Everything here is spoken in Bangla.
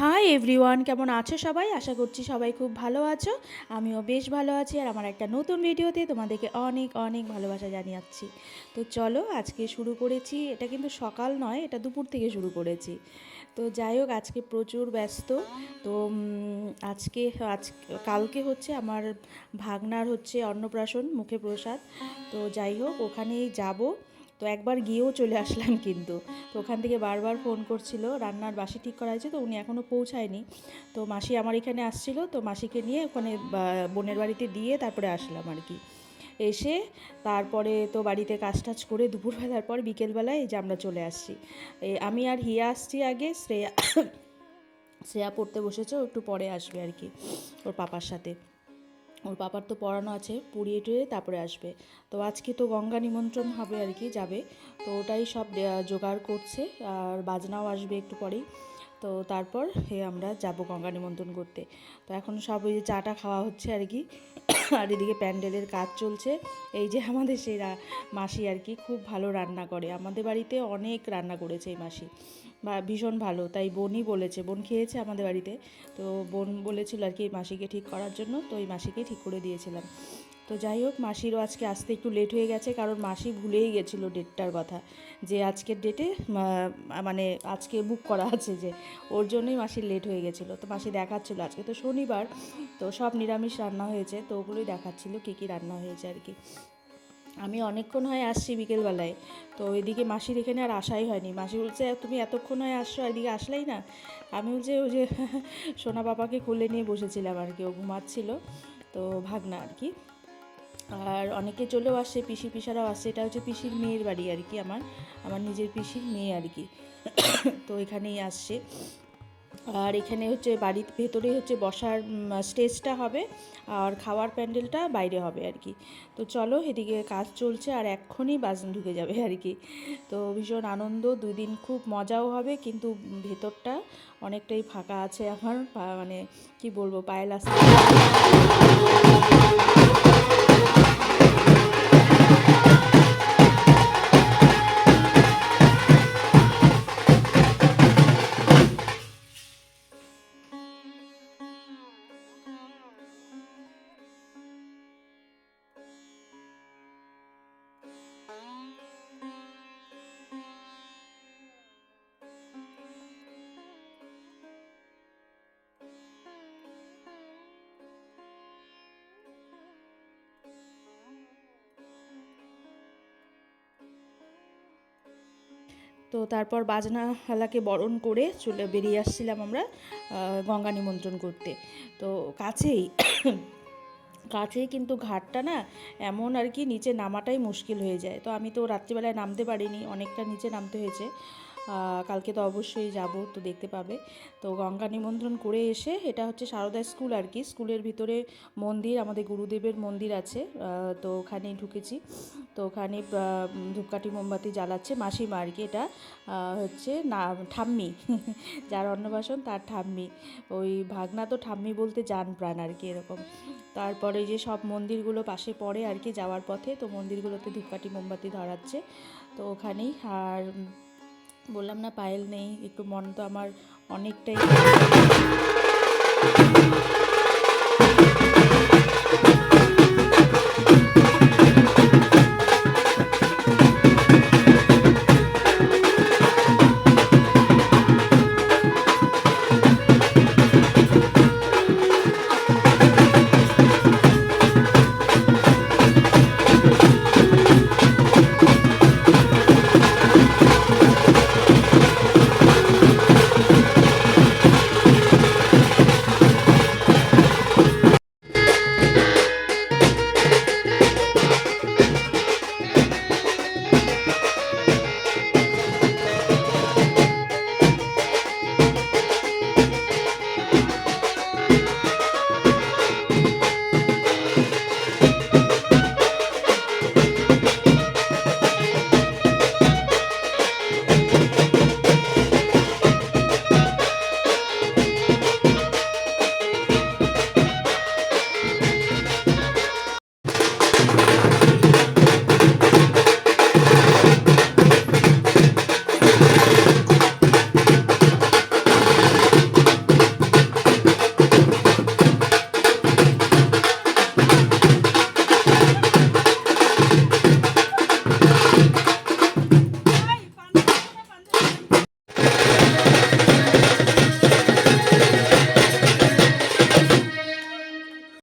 হাই এভরিওয়ান কেমন আছো সবাই? আশা করছি সবাই খুব ভালো আছো। আমিও বেশ ভালো আছি আর আমার একটা নতুন ভিডিওতে তোমাদেরকে অনেক অনেক ভালোবাসা জানিয়েছি। তো চলো আজকে শুরু করেছি। এটা কিন্তু সকাল নয়, এটা দুপুর থেকে শুরু করেছি। তো যাই হোক, আজকে প্রচুর ব্যস্ত। তো আজকে, আজ, কালকে হচ্ছে আমার ভাগনার হচ্ছে অন্নপ্রাশন মুখে প্রসাদ তো যাই হোক, ওখানেই যাব। তো একবার গিয়েও চলে আসলাম কিন্তু। তো ওখান থেকে বারবার ফোন করছিল, রান্নার বাসি ঠিক করা হয়েছে তো উনি এখনও পৌঁছায়নি। তো মাসি আমার এখানে আসছিল, তো মাসিকে নিয়ে ওখানে বোনের বাড়িতে দিয়ে তারপরে আসলাম আর কি। এসে তারপরে তো বাড়িতে কাজ টাজ করে দুপুরবেলার পর বিকেলবেলায় এই যে আমরা চলে আসছি। আমি আর হিয়া আসছি আগে, শ্রেয়া শ্রেয়া পড়তে বসেছে একটু পরে আসবে আর কি, ওর পাপার সাথে। ওর বাবার তো পড়ানো আছে, পুড়িয়ে টুয়ে তারপরে আসবে। তো আজকে তো গঙ্গা নিমন্ত্রণ হবে আর কি, যাবে। তো ওটাই সব জোগাড় করছে, আর বাজনাও আসবে একটু পরেই। তো তারপর হে আমরা যাব গঙ্গা নিমন্ত্রণ করতে। তো এখন সব ওই যে চাটা খাওয়া হচ্ছে আর কি। আর এদিকে প্যান্ডেলের কাজ চলছে। এই যে আমাদের সেই মাসি আর কি খুব ভালো রান্না করে। আমাদের বাড়িতে অনেক রান্না করেছে এই মাসি। বা ভীষণ ভালো। তাই বোনই বলেছে। বোন খেয়েছে আমাদের বাড়িতে। তো বোন বলেছিল আর কি এই মাসিকে ঠিক করার জন্য। তো এই মাসিকে ঠিক করে দিয়েছিলাম। তো যাই হোক, মাসিরও আজকে আসতে একটু লেট হয়ে গেছে, কারণ মাসি ভুলেই গেছিল ডেটটার কথা। যে আজকের ডেটে মানে আজকে বুক করা আছে যে, ওর জন্যই মাসির লেট হয়ে গেছিল। তো মাসি দেখাচ্ছিলো আজকে। তো শনিবার, তো সব নিরামিষ রান্না হয়েছে, তো ওগুলোই দেখাচ্ছিলো কী কী রান্না হয়েছে আর কি। আমি অনেকক্ষণ হয় আসছি বিকেলবেলায়, তো এদিকে মাসির এখানে আর আসাই হয়নি। মাসি বলছে, তুমি এতক্ষণ হয় আসছো, এদিকে আসলেই না? আমি বলছি, ওই যে সোনা বাবাকে কোলে নিয়ে বসেছিলাম আর কি, ও ঘুমাচ্ছিল। তো ভাগনা আর কি। আর অনেকে চলেও আসে, পিসি পিসারাও আসে। এটা হচ্ছে পিসির মেয়ের বাড়ি আর কি আমার আমার নিজের পিসির মেয়ে আর কি। তো এখানেই আসছে। আর এখানে হচ্ছে বাড়ির ভেতরে হচ্ছে বসার স্টেজটা হবে আর খাওয়ার প্যান্ডেলটা বাইরে হবে আর কি। তো চলো এদিকে কাজ চলছে আর এক্ষুনি বাজন ঢুকে যাবে আর কি। তো ভীষণ আনন্দ, দুই দিন খুব মজাও হবে কিন্তু ভেতরটা অনেকটাই ফাঁকা আছে আমার মানে কি বলব পায়েল আসতে তো তারপর বাজনা হালাকে বরণ করে চলে বেরিয়ে আসছিলাম আমরা গঙ্গা নিমন্ত্রণ করতে। তো কাছেই কাছেই কিন্তু ঘাটটা না, এমন আর কি নিচে নামাটাই মুশকিল হয়ে যায়। তো আমি তো রাত্রিবেলায় নামতে পারিনি, অনেকটা নিচে নামতে হয়েছে। কালকে তো অবশ্যই যাব, তো দেখতে পাবে। তো গঙ্গা নিমন্ত্রণ করে এসে, এটা হচ্ছে সারদা স্কুল আর কি। স্কুলের ভিতরে মন্দির, আমাদের গুরুদেবের মন্দির আছে। তো ওখানেই ঢুকেছি। তো ওখানে ধূপকাঠি, মোমবাতি জ্বালাচ্ছে মাসিমা আর কি এটা। হচ্ছে না, ঠাম্মি। যার অন্নপ্রাশন, তার ঠাম্মি। ওই ভাগনা তো ঠাম্মি বলতে যান প্রাণ আর কি এরকম। তারপরে যে সব মন্দিরগুলো পাশে পড়ে আর কি যাওয়ার পথে, তো মন্দিরগুলোতে ধূপকাঠি, মোমবাতি ধরাচ্ছে। তো ওখানেই, আর বললাম না পায়েল নেই একটু মন তো আমার অনেকটাই